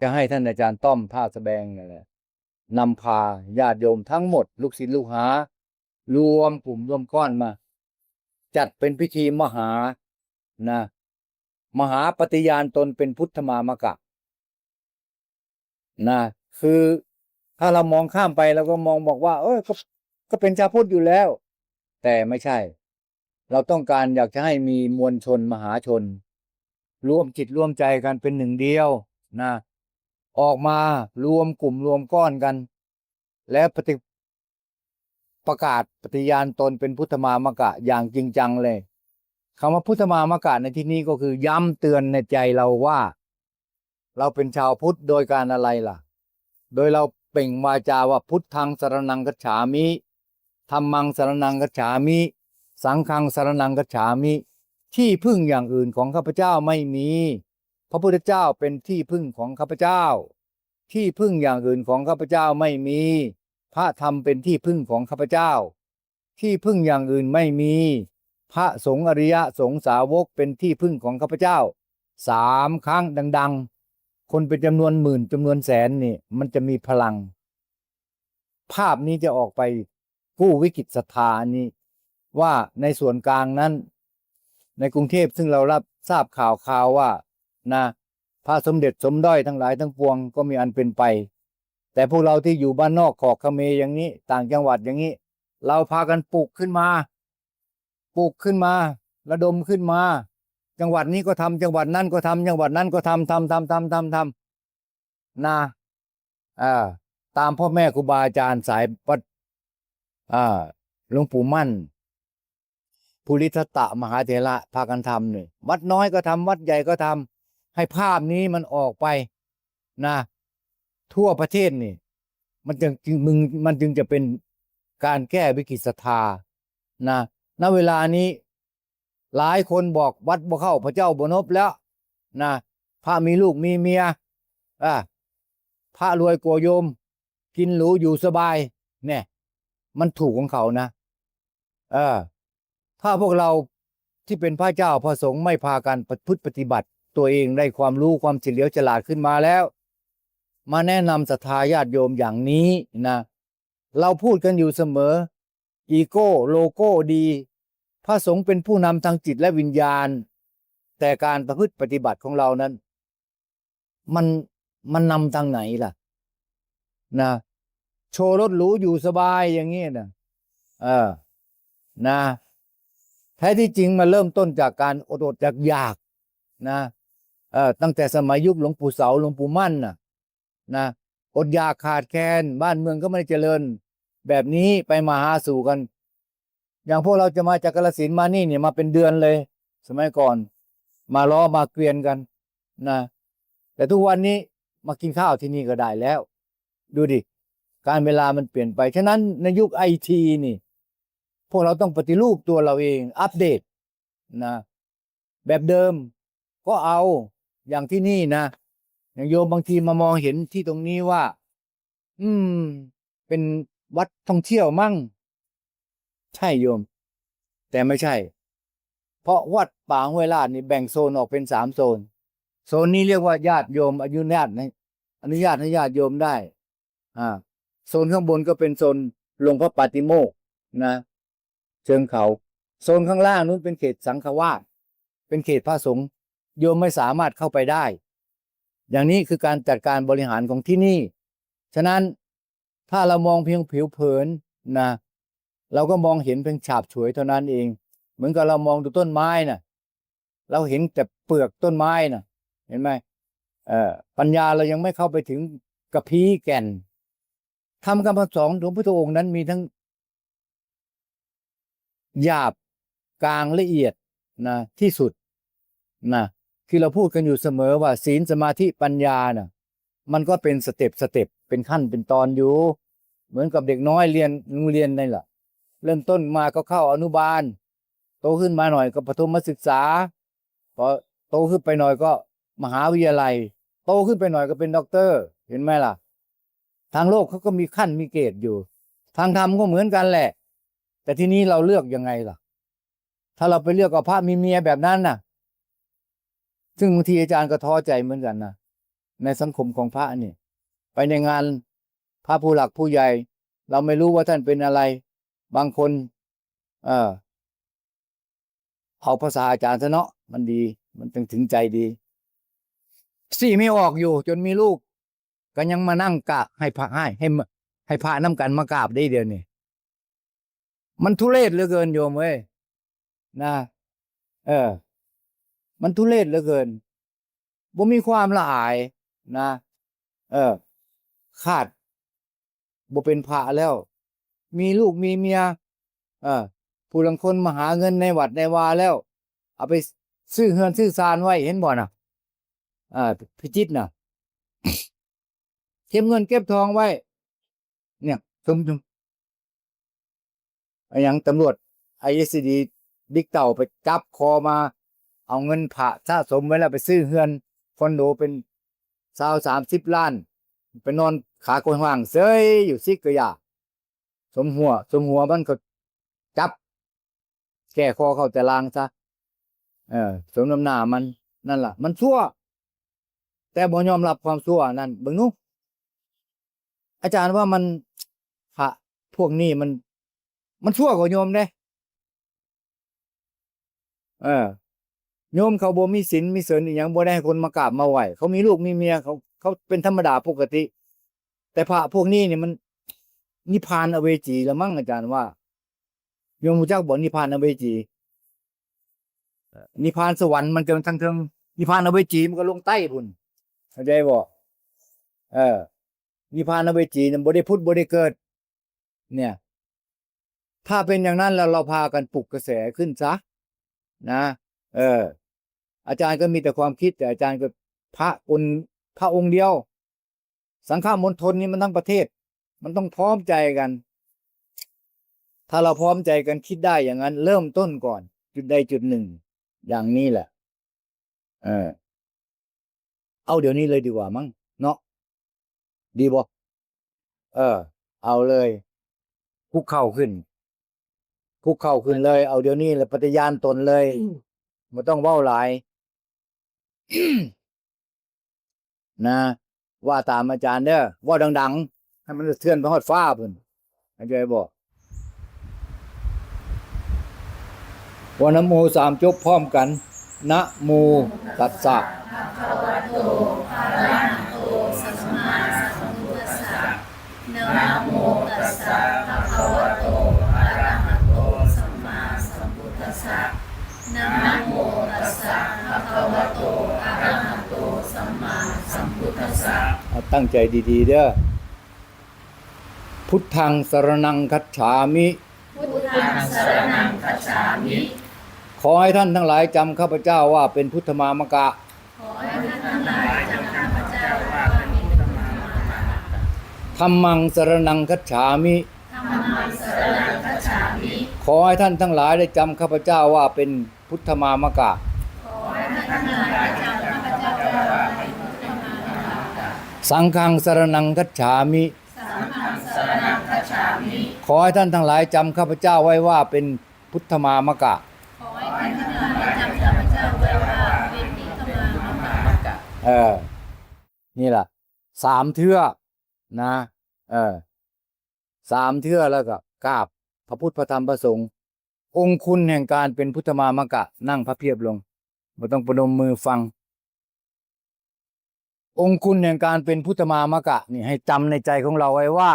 จะให้ท่านอาจารย์ต้อมท่าสแบงนั่นแหละนำพาญาติโยมทั้งหมด ลูกศิษย์ลูกหา รวมกลุ่มรวมก้อนมา จัดเป็นพิธีมหานะ มหาปฏิญาณตนเป็นพุทธมามกะนะคือถ้าเรามองข้ามไปเราก็มองบอกว่า เออก็ก็เป็นชาวพุทธอยู่แล้ว แต่ไม่ใช่ เราต้องการอยากจะให้มีมวลชนมหาชน ร่วมจิตร่วมใจกันเป็นหนึ่งเดียวนะ ออกมารวมกลุ่มรวมก้อนกัน และปฏิประกาศปฏิญาณตนเป็นพุทธมามกะอย่างจริงจังเลยคำว่าพุทธมามกะในที่นี้ก็คือย้ำเตือนในใจเราว่า เราเป็นชาวพุทธโดยการอะไรล่ะ โดยเราเป่งวาจาว่าพุทธังสรนังกัจฉามิธรรมังสรนังกัจฉามิ สังฆังสรนังกัจฉามิ ที่พึ่งอย่างอื่นของข้าพเจ้าไม่มี พระพุทธเจ้าเป็นที่พึ่งของข้าพเจ้า ที่พึ่งอย่างอื่นของข้าพเจ้าไม่มี พระธรรมเป็นที่พึ่งของข้าพเจ้า ที่พึ่งอย่างอื่นไม่มี พระสงฆ์อริยสงสาวกเป็นที่พึ่งของข้าพเจ้าสามครั้งดัง ๆ คนเป็นจำนวนหมื่นจำนวนแสนนี่มันจะมีพลัง ภาพนี้จะออกไปกู้วิกฤตศรัทธาอันนี้ ว่าในส่วนกลางนั้น ในกรุงเทพซึ่งเรารับทราบข่าวข่าวว่า นะพระสมเด็จสมด้อยทั้งหลายทั้งปวงก็มีอันเป็นไป แต่พวกเราที่อยู่บ้านนอกขอกเขมรอย่างนี้ ต่างจังหวัดอย่างนี้ เราพากันปลูกขึ้นมา ปลูกขึ้นมา ระดมขึ้นมา จังหวัดนี้ก็ทำจังหวัดนั้นก็ทำจังหวัดนั้นก็ทำทำทำทำทำทำนะอ่าตามพ่อแม่ครูบาอาจารย์สายวัดอ่าหลวงปู่มั่นภูริทตะมหาเถระพากันทำเนี่ยวัดน้อยก็ทำวัดใหญ่ก็ทำ ให้ภาพนี้มันออกไปนะ ทั่วประเทศนี่ มันจึงมึงมันจึงจะเป็นการแก้วิกฤตศรัทธานะณเวลานี้ หลายคนบอกวัดบ่เข้าพระเจ้าบนบแล้วนะพระมีลูกมีเมียอะพระรวยกว่าโยม กินหรูอยู่สบาย เนี่ย มันถูกของเขานะ เออ ถ้าพวกเราที่เป็นพระเจ้าพระสงฆ์ไม่พากันประพฤติปฏิบัติ ตัวเองได้ความรู้ความเฉลียวฉลาดขึ้นมาแล้ว มาแนะนำศรัทธาญาติโยมอย่างนี้นะเราพูดกันอยู่เสมออีโก้โลโก้ดี พระสงฆ์เป็นผู้นำทางจิตและวิญญาณ แต่การประพฤติปฏิบัติของเรานั้น มันมันนำทางไหนล่ะ นะ โชว์รถหรูอยู่สบายอย่างนี้นะเออนะแท้ที่จริงมาเริ่มต้นจากการอดอดจากอยากนะ เอ่อตั้งแต่สมัยยุคหลวงปู่เสาหลวงปู่มั่นน่ะนะอดอยากขาดแคลนบ้านเมืองก็ไม่ได้เจริญ แบบนี้ไปมาหาสู่กัน อย่างพวกเราจะมาจากกาฬสินมานี่เนี่ยมาเป็นเดือนเลย สมัยก่อน มาล้อมาเกวียนกันนะแต่ทุกวันนี้มากินข้าวที่นี่ก็ได้แล้ว ดูดิ การเวลามันเปลี่ยนไป ฉะนั้นในยุคไอทีนี่ พวกเราต้องปฏิรูปตัวเราเอง อัปเดตนะแบบเดิมก็เอา อย่างที่นี่นะอย่างโยมบางทีมามองเห็นที่ตรงนี้ว่า อืม เป็นวัดท่องเที่ยวมั่ง ใช่โยม แต่ไม่ใช่ เพราะวัดป่าห้วยลาดนี่แบ่งโซนออกเป็นสามโซน โซนนี้เรียกว่าญาติโยมอนุญาตให้อนุญาตให้ญาติโยมได้ อ่า โซนข้างบนก็เป็นโซนหลวงพระปาติโมกนะเชิงเขา โซนข้างล่างนู้นเป็นเขตสังฆวาสเป็นเขตพระสงฆ์ โยมไม่สามารถเข้าไปได้ อย่างนี้คือการจัดการบริหารของที่นี่ ฉะนั้นถ้าเรามองเพียงผิวเผินนะเราก็มองเห็นเพียงฉาบฉวยเท่านั้นเอง เหมือนกับเรามองดูต้นไม้น่ะเราเห็นแต่เปลือกต้นไม้น่ะเห็นไหมเอ่อปัญญาเรายังไม่เข้าไปถึงกระพี้แก่นทำคำสอนของพระพุทธองค์นั้นมีทั้งหยาบกลางละเอียดนะที่สุดนะ คือเราพูดกันอยู่เสมอว่าศีลสมาธิปัญญาน่ะมันก็เป็นสเต็ปสเต็ปเป็นขั้นเป็นตอนอยู่ เหมือนกับเด็กน้อยเรียนโรงเรียนนี่แหละเริ่มต้นมาก็เข้าอนุบาล โตขึ้นมาหน่อยก็ประถมศึกษาพอโตขึ้นไปหน่อยก็มหาวิทยาลัย โตขึ้นไปหน่อยก็เป็นด็อกเตอร์ เห็นไหมล่ะ ทางโลกเขาก็มีขั้นมีเกรดอยู่ ทางธรรมก็เหมือนกันแหละ แต่ทีนี้เราเลือกยังไงล่ะ ถ้าเราไปเลือกกับพระมีเมียแบบนั้นน่ะ ซึ่งบางทีอาจารย์ก็ท้อใจเหมือนกันนะในสังคมของพระนี่ไปในงานพระผู้หลักผู้ใหญ่ เราไม่รู้ว่าท่านเป็นอะไร บางคน เออเอาภาษาอาจารย์ซะเนาะมันดี มันถึงถึงใจดีสี่ไม่ออกอยู่ จนมีลูกก็ยังมานั่งกราบให้พระให้ให้ให้พระน้ำกันมากราบได้เดียวนี่มันทุเรศเหลือเกินโยมเว้ยนะ เออ มันทุเรศเหลือเกินบ่มีความละอายนะ เออขาดบ่เป็นพระแล้ว มีลูกมีเมีย เออผู้ลังคนมาหาเงินในวัดในวาแล้ว เอาไปซื้อเฮือนซื้อซานไว้เห็นบ่น่ะอ่าพิจิตรน่ะเก็บเงินเก็บทองไว้ เนี่ยสมสมอ้หยังตำรวจไอเอสดีบิ๊กเต่าไปจับคอมา เอาเงินผ่าสะสมไว้แล้วไปซื้อเฮือนคอนโดเป็นสาวสามสิบล้าน ไปนอนขาโกนห่างเซยอยู่ซิกกะยา สมหัว สมหัวมันก็จับ แก้คอเข้าแต่ลางซะเออ สมน้ำหน้ามันนั่นล่ะ มันชั่ว แต่บ่ยอมรับความชั่วนั่นเบิ่งนูอาจารย์ว่ามันพระพวกนี้มัน มันชั่วกว่าโยมเด้เออ โยมเขาบ่มีศีลมีเสนอหยังบ่ได้ให้คนมากราบมาไหว้เขามีลูกมีเมียเขาเขาเป็นธรรมดาปกติ แต่พระพวกนี้เนี่ยมันนิพพานอเวจีละมั้งอาจารย์ว่าโยมรู้จักบ่นิพพานอเวจีนิพพานสวรรค์มันเกินทั้งเทิงนิพพานอเวจีมันก็ลงใต้พุ่นเข้าใจบ่เออนิพพานอเวจีเนี่ยบ่ได้พุทธบ่ได้เกิด เนี่ย ถ้าเป็นอย่างนั้นแล้วเราพากันปลุกกระแสขึ้นซะนะ เออ อาจารย์ก็มีแต่ความคิด แต่อาจารย์ก็พระองค์พระองค์เดียว สังฆามณฑลนี่มันทั้งประเทศ มันต้องพร้อมใจกัน ถ้าเราพร้อมใจกันคิดได้อย่างนั้น เริ่มต้นก่อน จุดใดจุดหนึ่ง อย่างนี้แหละ เออ เอาเดี๋ยวนี้เลยดีกว่ามั้งเนาะดีบ่เออ เอาเลยคุกเข่าขึ้นคุกเข่าขึ้นเลย เอาเดี๋ยวนี้เลยปฏิญาณตนเลยไม่ต้องเว้าหลาย นะ ว่าตามอาจารย์เด้อว่าดัง ๆ ให้มันสะเทือนไปฮอดฟ้าพุ่นเข้าใจบ่ว่านโมสามจบพร้อมกัน นะโมตัสสะนะ เอาตั้งใจดีๆเด้อพุทธังสรนังคัจฉามิ พุทธังสรณังคัจฉามิ ขอให้ท่านทั้งหลายจำข้าพเจ้าว่าเป็นพุทธมามกะ ขอให้ท่านทั้งหลายจำข้าพเจ้าว่าเป็นพุทธมามกะธรรมังสรนังคัจฉามิธัมมังสรณังคัจฉามิ ขอให้ท่านทั้งหลายได้จำข้าพเจ้าว่าเป็นพุทธมามกะ ขอให้ท่านทั้งหลายจำข้าพเจ้าว่าเป็นพุทธมามกะ สังฆังสรนังคัจฉามิสัมมังสรณังคัจฉามิ ขอให้ท่านทั้งหลายจำข้าพเจ้าไว้ว่าเป็นพุทธมามกะ ขอให้ท่านทั้งหลายจำข้าพเจ้าไว้ว่าเป็นพุทธมามกะ เออ นี่ล่ะสามเทื่อนะ เออสามเทื่อแล้วก็กราบพระพุทธพระธรรมพระสงฆ์องค์คุณแห่งการเป็นพุทธมามกะ นั่งพระเพียบลงไม่ต้องประนมมือฟัง องคุณแห่งการเป็นพุทธมามกะนี่ให้จำในใจของเราไว้ว่า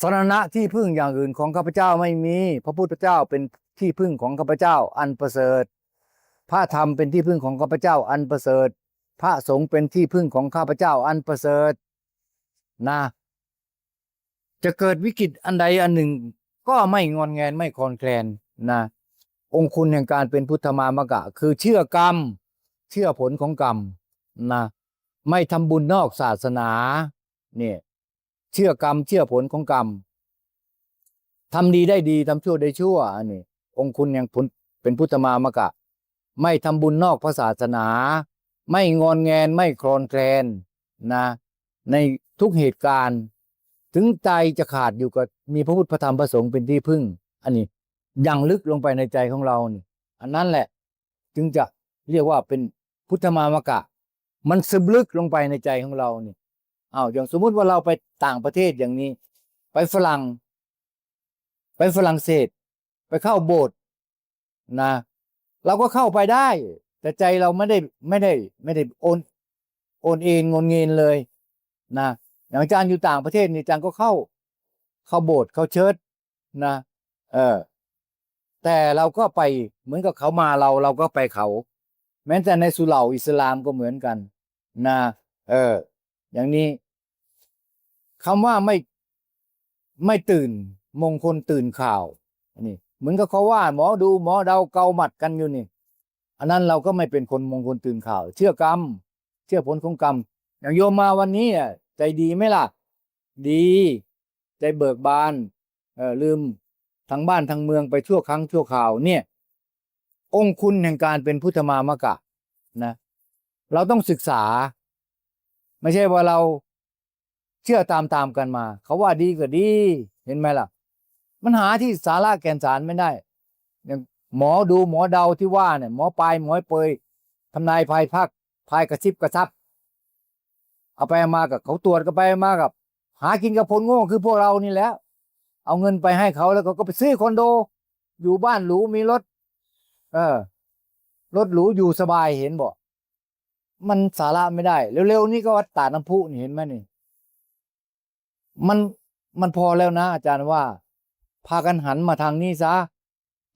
สรณะที่พึ่งอย่างอื่นของข้าพเจ้าไม่มี พระพุทธเจ้าเป็นที่พึ่งของข้าพเจ้าอันประเสริฐ พระธรรมเป็นที่พึ่งของข้าพเจ้าอันประเสริฐ พระสงฆ์เป็นที่พึ่งของข้าพเจ้าอันประเสริฐนะจะเกิดวิกฤตอันใดอันหนึ่ง ก็ไม่งอนแงนไม่คลอนแคลนนะองคุณแห่งการเป็นพุทธมามกะ คือเชื่อกรรม เชื่อผลของกรรม นะไม่ทำบุญนอกศาสนาเนี่ยเชื่อกรรมเชื่อผลของกรรมทำดีได้ดีทำชั่วได้ชั่วอันนี้องคุณแห่งเป็นพุทธมามกะ ไม่ทำบุญนอกพระศาสนา ไม่งอนแงนไม่คลอนแคลนนะ ในทุกเหตุการณ์ ถึงใจจะขาดอยู่กับมีพระพุทธพระธรรมพระสงฆ์เป็นที่พึ่ง อันนี้ยังลึกลงไปในใจของเรานี่อันนั้นแหละ จึงจะเรียกว่าเป็นพุทธมามกะ มันซึมลึกลงไปในใจของเราเนี่ยอ้าวอย่างสมมุติว่าเราไปต่างประเทศอย่างนี้ ไปฝรั่ง ไปฝรั่งเศส ไปเข้าโบสถ์นะ เราก็เข้าไปได้ แต่ใจเราไม่ได้ไม่ได้ไม่ได้โอนโอนเอ็นงนเงินเลยนะอย่างอาจารย์อยู่ต่างประเทศนี่อาจารย์ก็เข้า เข้าโบสถ์เข้าเชิดนะ เออแต่เราก็ไปเหมือนกับเขามาเราเราก็ไปเขา แม้แต่ในสุเหร่าอิสลามก็เหมือนกัน นะ เออ อย่างนี้คำว่าไม่ไม่ตื่น มงคลตื่นข่าวนนี้เหมือนกับเขาว่า หมอดูหมอเดาเกาหมัดกันอยู่นี่ อันนั้นเราก็ไม่เป็นคนมงคลตื่นข่าว เชื่อกรรม เชื่อผลของกรรม อย่างโยมมาวันนี้อะใจดีไหมล่ะ ดี ใจเบิกบาน เออลืมทั้งบ้านทั้งเมืองไปชั่วครั้งชั่วคราวเนี่ย องคุณแห่งการเป็นพุทธมามกะนะเราต้องศึกษา ไม่ใช่ว่าเราเชื่อตามตามกันมา เขาว่าดีก็ดี เห็นไหมล่ะ มันหาที่สาระแก่นสารไม่ได้อย่างหมอดูหมอเดาที่ว่าเนี่ยหมอปลายหมอเปยทำนายภายภาคภายกระชิบกระชับ เอาไปเอามากับเขาตรวจก็ไปเอามากับ หากินกับผลโง่คือพวกเรานี่แหละเอาเงินไปให้เขาแล้วก็ไปซื้อคอนโด อยู่บ้านหรูมีรถ เออรถหรูอยู่สบายเห็นบ่มันสาระไม่ได้ เร็วๆนี่ก็วัดตาน้ำพุนี่เห็นไหมนี่ มันมันพอแล้วนะ อาจารย์ว่า พากันหันมาทางนี้ซะ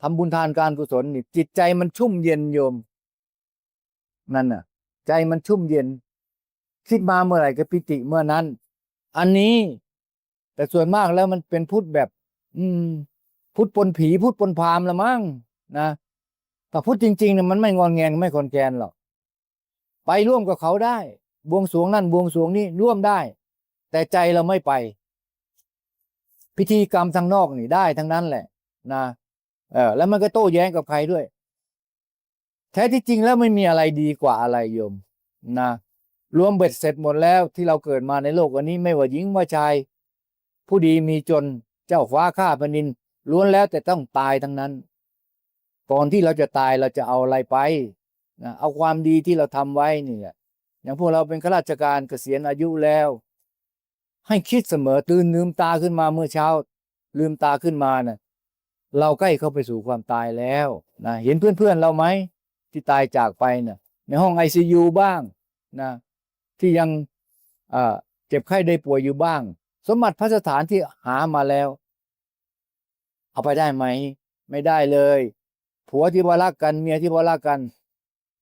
ทำบุญทานการกุศลนี่ จิตใจมันชุ่มเย็นโยม นั่นน่ะ ใจมันชุ่มเย็น คิดมาเมื่อไหร่ก็ปิติเมื่อนั้น อันนี้ แต่ส่วนมากแล้วมันเป็นพุทธแบบ อืม พุทธปนผี พุทธปนพามละมั้งนะ แต่พุทธจริงๆเนี่ยมันไม่งอนแงงไม่คอนแกนหรอก ไปร่วมกับเขาได้ บวงสรวงนั่นบวงสรวงนี่ร่วมได้ แต่ใจเราไม่ไป พิธีกรรมทางนอกนี่ได้ทั้งนั้นแหละ นะเออแล้วมันก็โต้แย้งกับใครด้วย แท้ที่จริงแล้วไม่มีอะไรดีกว่าอะไรโยม นะรวมเบ็ดเสร็จหมดแล้วที่เราเกิดมาในโลกวันนี้ไม่ว่าหญิงว่าชาย ผู้ดีมีจนเจ้าฟ้าข้าแผ่นดินล้วนแล้วแต่ต้องตายทั้งนั้น ก่อนที่เราจะตายเราจะเอาอะไรไปนะเอาความดีที่เราทำไว้นี่แหละอย่างพวกเราเป็นข้าราชการเกษียณอายุแล้ว ให้คิดเสมอตื่นลืมตาขึ้นมาเมื่อเช้า ลืมตาขึ้นมานะ่ะเราใกล้เข้าไปสู่ความตายแล้วนะเห็นเพื่อนๆเราไหมที่ตายจากไปนะ่ะในห้องไอซียูบ้างนะที่ยังเจ็บไข้ได้ป่วยอยู่บ้าง สมบัติพระสถานที่หามาแล้ว เอาไปได้ไหม ไม่ได้เลย ผัวที่ว่ารักกันเมียที่ว่ารักกัน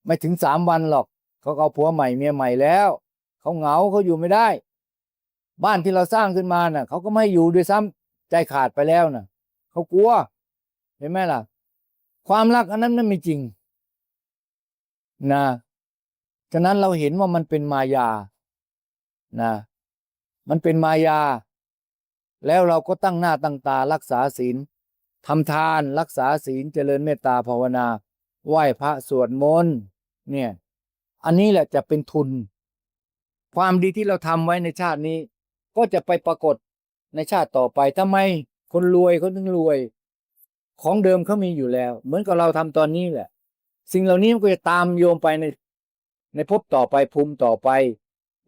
ไม่ถึงสามวันหรอก เขาเอาผัวใหม่เมียใหม่แล้วเขาเหงาเขาอยู่ไม่ได้ บ้านที่เราสร้างขึ้นมาน่ะเขาก็ไม่ให้อยู่ด้วยซ้ำใจขาดไปแล้วน่ะเขากลัว เห็นไหมล่ะ ความรักอันนั้นนั่นไม่จริง นะฉะนั้นเราเห็นว่ามันเป็นมายา นะ มันเป็นมายา แล้วเราก็ตั้งหน้าตั้งตารักษาศีล ทำทานรักษาศีลเจริญเมตตาภาวนา ไหว้พระสวดมนต์เนี่ย อันนี้แหละจะเป็นทุน ความดีที่เราทำไว้ในชาตินี้ ก็จะไปปรากฏในชาติต่อไปทำไมคนรวยเขาถึงรวย ของเดิมเขามีอยู่แล้ว เหมือนกับเราทำตอนนี้แหละ สิ่งเหล่านี้มันก็จะตามโยมไปในในภพต่อไปภูมิต่อไป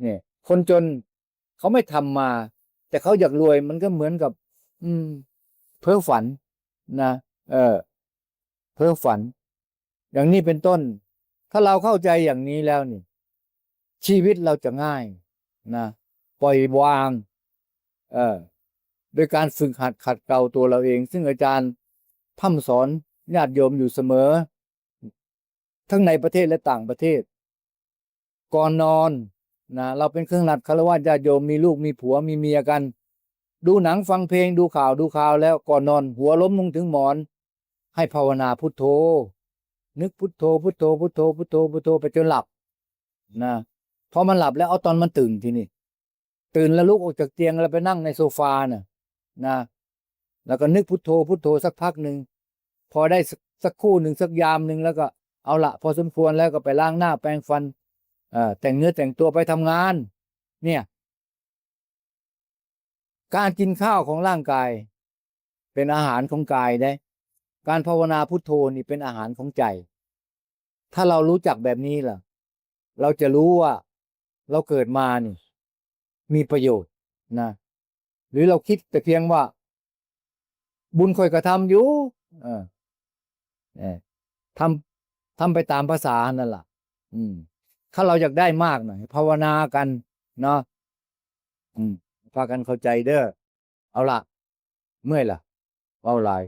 เนี่ย คนจนเขาไม่ทำมา แต่เขาอยากรวยมันก็เหมือนกับ อืม เพ้อฝัน นะเออเพ้อฝัน อย่างนี้เป็นต้น ถ้าเราเข้าใจอย่างนี้แล้วนี่ ชีวิตเราจะง่ายนะปล่อยวาง เออโดยการฝึกหัดขัดเกลาตัวเราเอง ซึ่งอาจารย์พร่ำสอนญาติโยมอยู่เสมอ ทั้งในประเทศและต่างประเทศ ก่อนนอนนะเราเป็นเครื่องหัดคารวะญาติโยมมีลูกมีผัวมีเมียกัน ดูหนังฟังเพลงดูข่าวดูข่าวแล้วก่อนนอน หัวล้มลงถึงหมอน ให้ภาวนาพุทโธ นึกพุทโธพุทโธพุทโธพุทโธพุทโธไปจนหลับนะพอมันหลับแล้วเอาตอนมันตื่นทีนี่ตื่นแล้วลุกออกจากเตียงแล้วไปนั่งในโซฟาน่ะนะ แล้วก็นึกพุทโธพุทโธสักพักหนึ่งพอได้สักคู่หนึ่งสักยามหนึ่งแล้วก็เอาละพอสมควรแล้วก็ไปล้างหน้าแปรงฟันอแต่งเนื้อแต่งตัวไปทำงาน เนี่ย การกินข้าวของร่างกาย เป็นอาหารของกายได้การภาวนาพุทโธนี่เป็นอาหารของใจ ถ้าเรารู้จักแบบนี้ล่ะ เราจะรู้ว่าเราเกิดมานี่ มีประโยชน์นะ หรือเราคิดแต่เพียงว่า บุญคอยกระทำอยู่เออเออทำทำไปตามภาษานั่นแหละอืม ถ้าเราอยากได้มากหน่อยภาวนากัน เนาะอืม พากันเข้าใจเด้อเอาละเมื่อยล่ะเว้าหลาย